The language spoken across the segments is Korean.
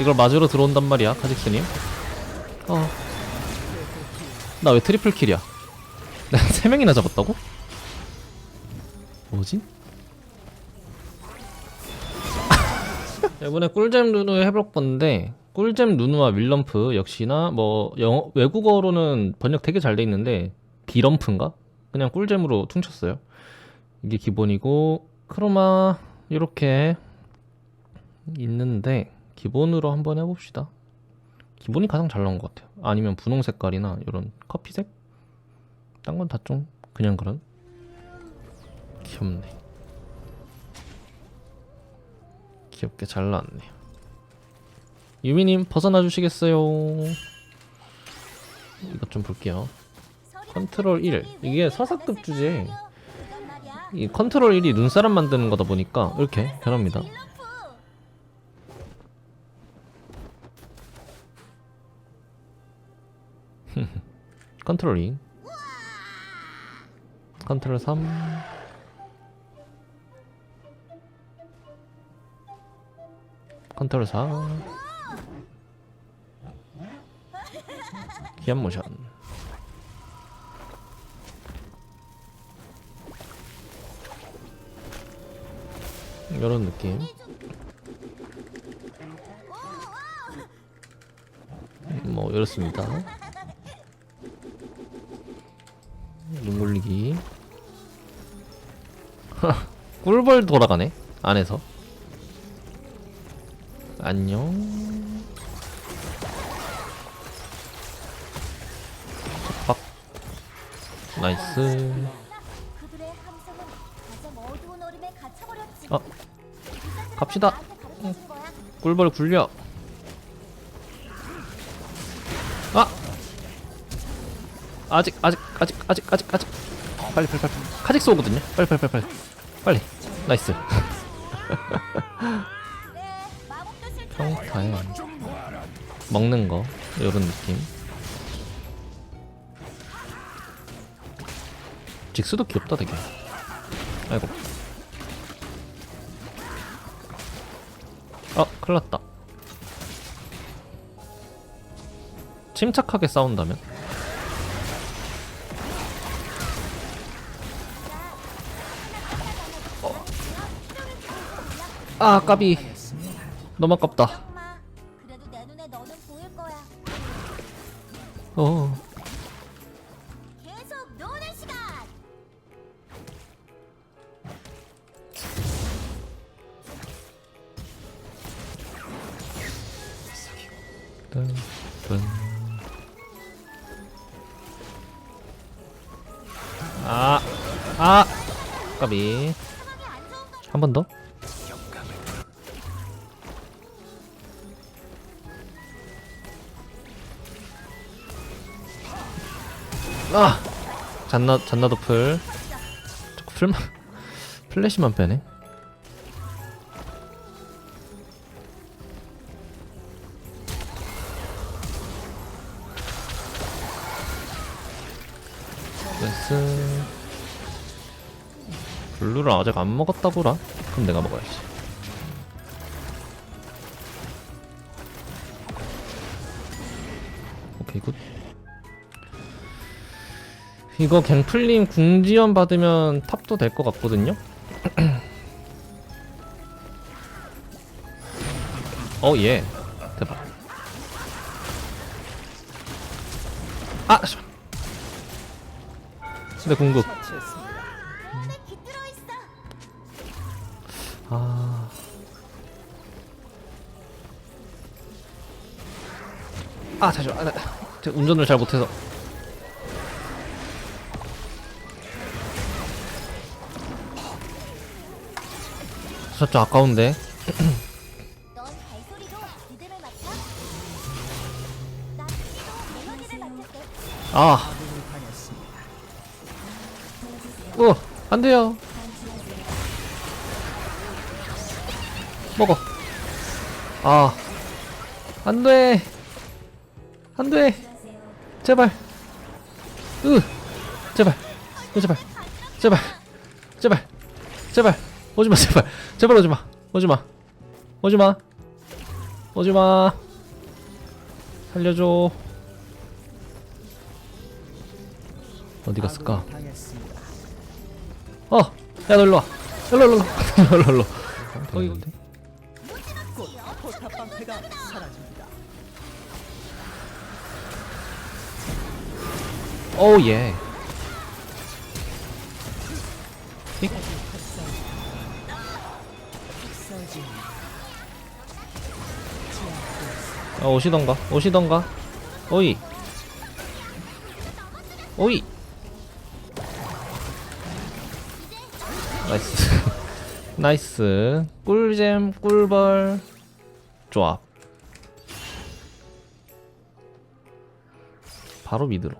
이걸 맞으러 들어온단 말이야 카직스님 어. 나 왜 트리플 킬이야 내가 3명이나 잡았다고? 뭐지? 이번에 꿀잼 누누 해볼 건데 꿀잼 누누와 윌럼프 역시나 뭐 영어 외국어로는 번역 되게 잘 돼 있는데 비럼프인가? 그냥 꿀잼으로 퉁쳤어요. 이게 기본이고 크로마 이렇게 있는데 기본으로 한번 해봅시다. 기본이 가장 잘 나온 것 같아요. 아니면 분홍 색깔이나 이런 커피색? 딴 건 다 좀 그냥 그런 귀엽네. 귀엽게 잘 나왔네요. 유미님 벗어나 주시겠어요? 이것 좀 볼게요. 컨트롤 1. 이게 서사급 주제. 이 컨트롤 1이 눈사람 만드는 거다 보니까 이렇게 변합니다. 컨트롤 2. 컨트롤 3. 컨트롤 4. 기안 모션. 이런 느낌. 뭐 이렇습니다. 눈 굴리기. 꿀벌 돌아가네 안에서. 안녕. 빡. 나이스. 어. 갑시다. 꿀벌 굴려. 아! 아직 아직 아직 아직 아직 아직 빨리 빨리 빨리 카직스 오거든요. 빨리 빨리 빨리 빨리 빨리 나이스. 평타에 먹는 거 이런 느낌. 직수도 귀엽다 되게. 아이고. 아 큰일났다. 침착하게 싸운다면? 아 까비 너무 아깝다. 어. 아, 아, 까비. 한 번 더. 아, 잔나 잔나도 풀. 자꾸 풀만 플래시만 빼네. 나이스. 블루를 아직 안 먹었다고라? 그럼 내가 먹어야지. 오케이 굿. 이거 갱플님 궁지연 받으면 탑도 될 것 같거든요. 어 예. 대박. 아 씨. 근데 궁극. 아. 아, 잠시만. 아, 나, 제가 운전을 잘 못해서. 살짝 아까운데. 아. 어, 안 돼요. 먹어. 아. 안 돼. 안 돼. 제발. 으. 제발. 으, 제발. 제발. 제발. 제발. 오지 마, 제발. 제발 오지 마. 오지 마. 오지 마. 오지마 살려줘 어디 갔을까. 어! 야 너 일로와 일로 일로 일로 일로 일로 거기 있는데? 곧 포탑 방패가 사라집니다. 오우 예 아, 오시던가? 오시던가? 오이. 오이. 나이스. 나이스. 꿀잼 꿀벌. 조합. 바로 미드로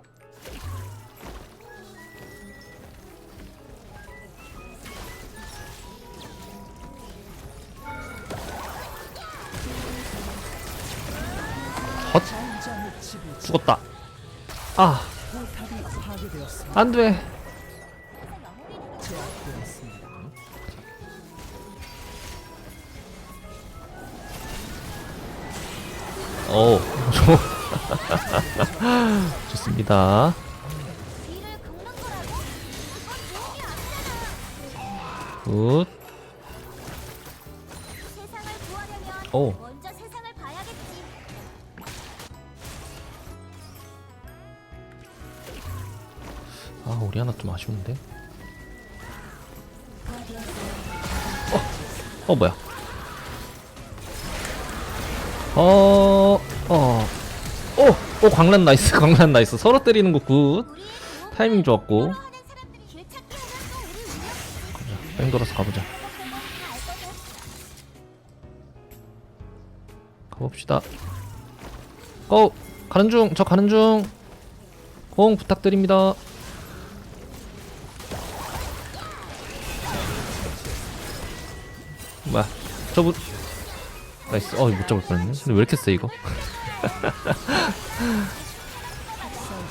죽었다 아. 안돼 제압되었습니다. 오 좋- 좋습니다. 굿 오. 우리 하나 좀 아쉬운데? 어, 어 뭐야? 어어어 어, 어, 광란 나이스 광란 나이스. 서로 때리는 우리의 도움을 타이밍 좋았고. 운명이지. 뺑 돌아서 가보자. 가봅시다. 고! 가는 중 저 가는 중 공 부탁드립니다 저분 나이스. 어못 잡을 뻔했네. 근데 왜 이렇게 세 이거?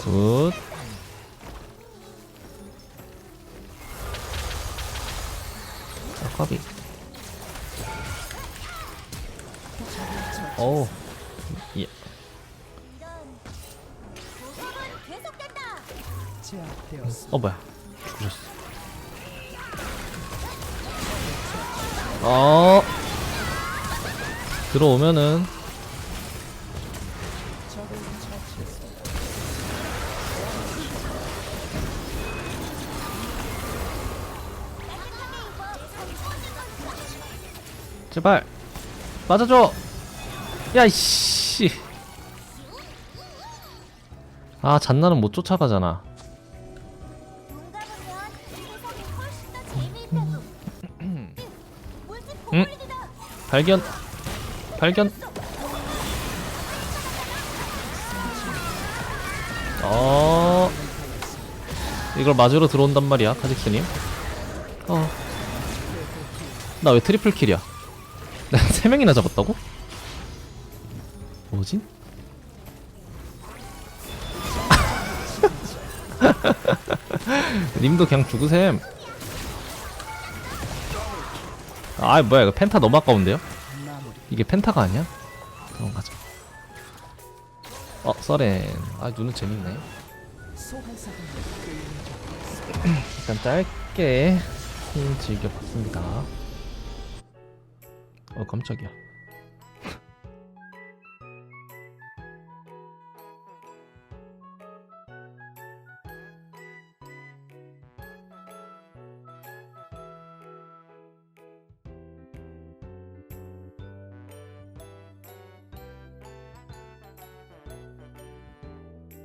굿. 아, 까비. 어우. 예. 어 뭐야. 죽으셨어. 어 들어오면은. 제발 맞아줘 야이씨 아 잔나는 못 쫓아가잖아 응? 고블린이다. 발견 발견 어 이걸 맞으러 들어온단 말이야 카직스님 어나 왜 트리플 킬이야 내가 세 명이나 잡았다고? 뭐지? 님도 그냥 죽으셈 아 뭐야 이거 펜타 너무 아까운데요? 이게 펜타가 아니야? 그럼 가자. 어, 서렌. 아, 눈은 재밌네. 일단 짧게 음, 즐겨봤습니다. 어, 깜짝이야.